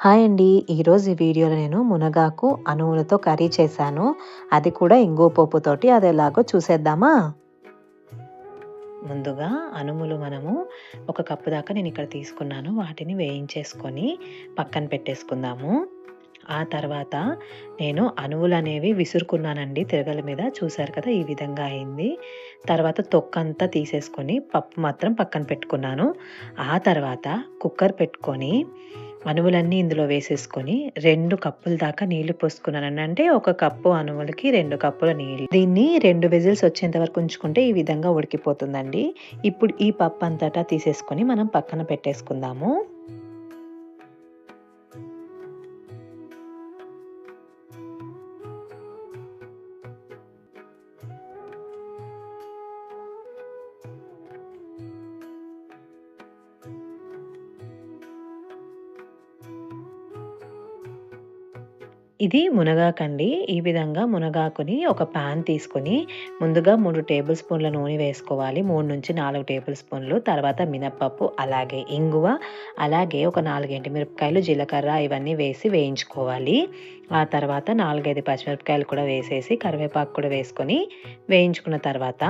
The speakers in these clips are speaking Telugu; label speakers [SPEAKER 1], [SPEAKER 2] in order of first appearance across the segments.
[SPEAKER 1] హాయ్ అండి. ఈరోజు ఈ వీడియోలో నేను మునగాకు, అనువులతో కర్రీ చేశాను. అది కూడా ఇంగువ పోపుతోటి. ఎలాగో చూసేద్దామా? ముందుగా అనుములు మనము ఒక కప్పు దాకా నేను ఇక్కడ తీసుకున్నాను. వాటిని వేయించేసుకొని పక్కన పెట్టేసుకుందాము. ఆ తర్వాత నేను అనువులనేవి విసురుకున్నానండి తిరగల మీద. చూశారు కదా! ఈ విధంగా అయింది. తర్వాత తొక్కంతా తీసేసుకొని పప్పు మాత్రం పక్కన పెట్టుకున్నాను. ఆ తర్వాత కుక్కర్ పెట్టుకొని అనువులన్నీ ఇందులో వేసేసుకొని రెండు కప్పుల దాకా నీళ్ళు పోసుకున్నాను అంటే ఒక కప్పు అనువులకి రెండు కప్పుల నీళ్ళు. దీన్ని రెండు విజిల్స్ వచ్చేంత వరకు ఉంచుకుంటే ఈ విధంగా ఉడికిపోతుందండి. ఇప్పుడు ఈ పప్పు అంతటా తీసేసుకొని మనం పక్కన పెట్టేసుకుందాము. ఇది మునగాకండి. ఈ విధంగా మునగాకుని ఒక పాన్ తీసుకొని ముందుగా మూడు టేబుల్ స్పూన్ల నూనె వేసుకోవాలి. 3-4 టేబుల్ స్పూన్లు. తర్వాత మినప్పప్పు అలాగే ఇంగువ, అలాగే ఒక నాలుగేంటి మిరపకాయలు జీలకర్ర ఇవన్నీ వేసి వేయించుకోవాలి. ఆ తర్వాత 4, 5 పచ్చిమిరపకాయలు కూడా వేసేసి కరివేపాకు కూడా వేసుకొని వేయించుకున్న తర్వాత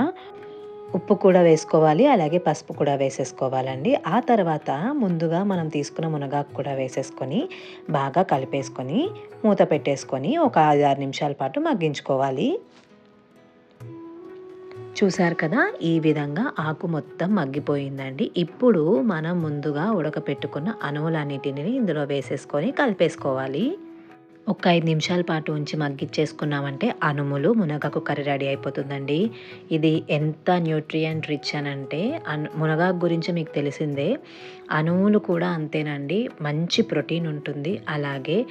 [SPEAKER 1] ఉప్పు కూడా వేసుకోవాలి. అలాగే పసుపు కూడా వేసేసుకోవాలండి. ఆ తర్వాత ముందుగా మనం తీసుకున్న మునగాకు కూడా వేసేసుకొని బాగా కలిపేసుకొని మూత పెట్టేసుకొని ఒక 5, 6 నిమిషాల పాటు మగ్గించుకోవాలి. చూసారు కదా! ఈ విధంగా ఆకు మొత్తం మగ్గిపోయిందండి. ఇప్పుడు మనం ముందుగా ఉడకపెట్టుకున్న అనువులన్నిటిని ఇందులో వేసేసుకొని కలిపేసుకోవాలి. ఒక ఐదు నిమిషాల పాటు ఉంచి మగ్గిచ్చేసుకున్నామంటే అనుములు, మునగాకు కర్రీ రెడీ అయిపోతుందండి. ఇది ఎంత న్యూట్రియంట్ రిచ్ అనంటే అన్ మునగాకు గురించి మీకు తెలిసిందే. అణువులు కూడా అంతేనండి. మంచి ప్రోటీన్ ఉంటుంది. అలాగే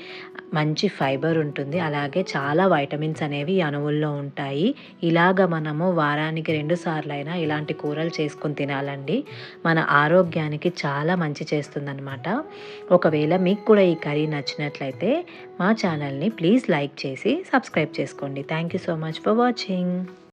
[SPEAKER 1] మంచి ఫైబర్ ఉంటుంది. అలాగే చాలా వైటమిన్స్ అనేవి అణువుల్లో అనువుల్లో ఉంటాయి. ఇలాగ మనము వారానికి రెండుసార్లు అయినా ఇలాంటి కూరలు చేసుకొని తినాలండి. మన ఆరోగ్యానికి చాలా మంచి చేస్తుందనమాట. ఒకవేళ మీకు కూడా ఈ కర్రీ నచ్చినట్లయితే మా ఛానల్‌ని ప్లీజ్ లైక్ చేసి సబ్స్క్రైబ్ చేసుకోండి. Thank you so much for watching.